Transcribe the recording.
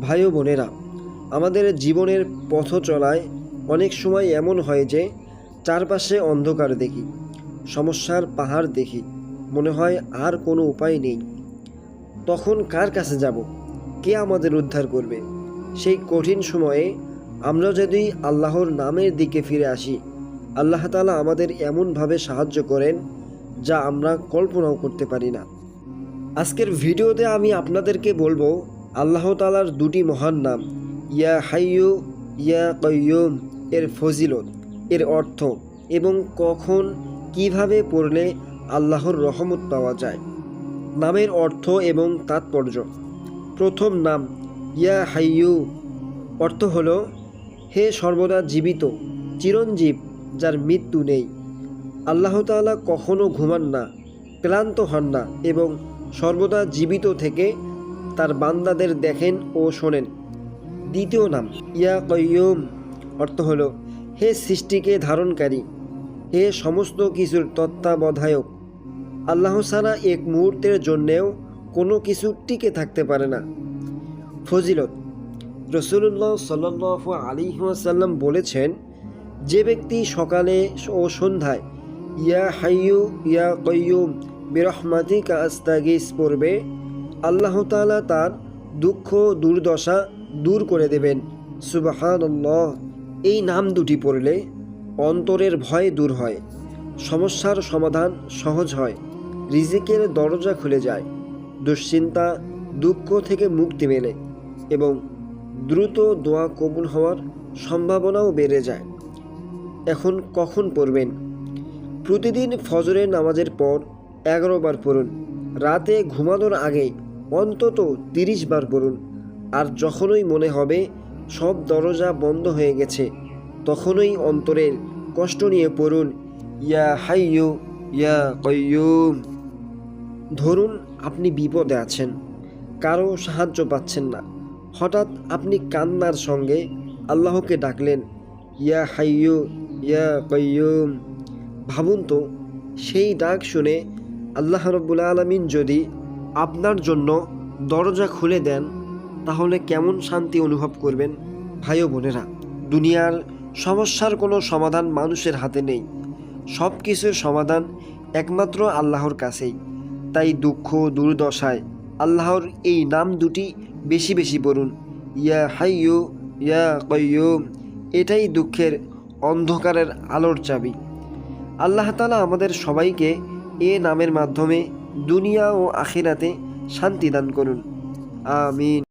ভাই ও বোনেরা, আমাদের জীবনের পথ চলায় অনেক সময় এমন হয় যে চারপাশে অন্ধকার দেখি, সমস্যার পাহাড় দেখি, মনে হয় আর কোনো উপায় নেই। তখন কার কাছে যাব? কে আমাদের উদ্ধার করবে? সেই কঠিন সময়ে আমরা যদি আল্লাহর নামের দিকে ফিরে আসি, আল্লাহ তালা আমাদের এমনভাবে সাহায্য করেন যা আমরা কল্পনাও করতে পারি না। আজকের ভিডিওতে আমি আপনাদেরকে বলব আল্লাহ তালার দুটি মহান নাম, ইয়া হাইয়ু, ইয়া কয়ুম এর ফজিলত, এর অর্থ, এবং কখন, কীভাবে পড়লে আল্লাহর রহমত পাওয়া যায়। নামের অর্থ এবং তাৎপর্য। প্রথম নাম, ইয়া হাইয়ু, অর্থ হল, হে সর্বদা জীবিত, চিরঞ্জীব, যার মৃত্যু নেই। আল্লাহ তাআলা কখনো ঘুমান না, ক্লান্ত হন না, এবং সর্বদা জীবিত থেকে তার বান্দাদের দেখেন ও শোনেন। দ্বিতীয় নাম, ইয়া কয়ুম অর্থ হল, হে সৃষ্টিকে ধারণকারী, হে সমস্ত কিছুর তত্ত্বাবধায়ক। আল্লাহ ছাড়া এক মুহূর্তের জন্যেও কোনো কিছু টিকে থাকতে পারে না। ফজিলত রসুল্লাহ সাল্লাহ আলিহাসাল্লাম বলেছেন, যে ব্যক্তি সকালে ও সন্ধ্যায়, ইয়া হাইয়ু, ইয়া কয়ুম বিরহমাতিকা আস্তাগিস পড়বে আল্লাহ তাআলা তার দুঃখ, দুর্দশা দূর করে দেবেন। সুবাহান্লাহ এই নাম দুটি পড়লে অন্তরের ভয় দূর হয়, সমস্যার সমাধান সহজ হয়, রিজিকের দরজা খুলে যায়, দুশ্চিন্তা দুঃখ থেকে মুক্তি মেলে এবং দ্রুত দোয়া কবুল হওয়ার সম্ভাবনাও বেড়ে যায়। এখন কখন পড়বেন? প্রতিদিন ফজরের নামাজের পর এগারো বার পড়ুন। রাতে ঘুমানোর আগে অন্তত তিরিশ বার পড়ুন আর যখনই মনে হবে সব দরজা বন্ধ হয়ে গেছে, তখনই অন্তরের কষ্ট নিয়ে পড়ুন, ইয়া হাইয়ু, ইয়া কয়ুম ধরুন আপনি বিপদে আছেন, কারও সাহায্য পাচ্ছেন না। হঠাৎ আপনি কান্নার সঙ্গে আল্লাহকে ডাকলেন, ইয়া হাইয়ু, ইয়া কয়ুম ভাবুন তো, সেই ডাক শুনে আল্লাহ রব্বুল আলমিন যদি আপনার জন্য দরজা খুলে দেন, তাহলে কেমন শান্তি অনুভব করবেন ভাই বোনেরা? দুনিয়ার সমস্যার কোনো সমাধান মানুষের হাতে নেই। সব কিছুর সমাধান একমাত্র আল্লাহর কাছেই। তাই দুঃখ, দুর্দশায় আল্লাহর এই নাম দুটি বেশি বেশি পড়ুন। ইয়া হাইয়ু, ইয়া কয়ুম এটাই দুঃখের অন্ধকারের আলোর চাবি। আল্লাহ তালা আমাদের সবাইকে এ নামের মাধ্যমে দুনিয়া ও আখিরাতে শান্তি দান করুন। আমিন।